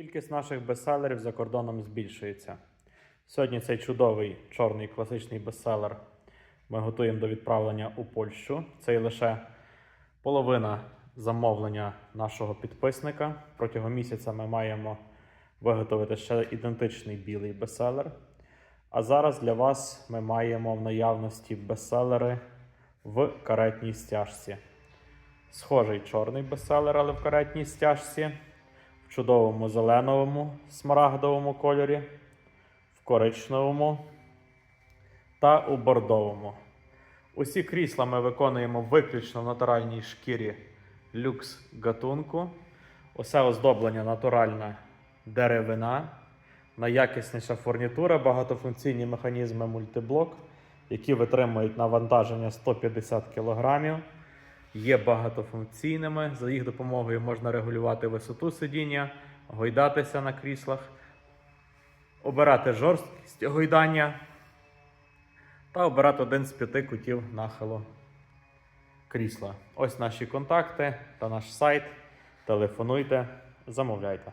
Кількість наших бестселерів за кордоном збільшується. Сьогодні цей чудовий чорний класичний бестселер ми готуємо до відправлення у Польщу. Це лише половина замовлення нашого підписника. Протягом місяця ми маємо виготовити ще ідентичний білий бестселер. А зараз для вас ми маємо в наявності бестселери в каретній стяжці. Схожий чорний бестселер, але в каретній стяжці, чудовому зеленому смарагдовому кольорі, в коричневому та у бордовому. Усі крісла ми виконуємо виключно в натуральній шкірі люкс гатунку. Усе оздоблення натуральна деревина, найякісніша фурнітура, багатофункційні механізми мультиблок, які витримують навантаження 150 кг. Є багатофункційними. За їх допомогою можна регулювати висоту сидіння, гойдатися на кріслах, обирати жорсткість гойдання та обирати один з п'яти кутів нахилу крісла. Ось наші контакти та наш сайт. Телефонуйте, замовляйте.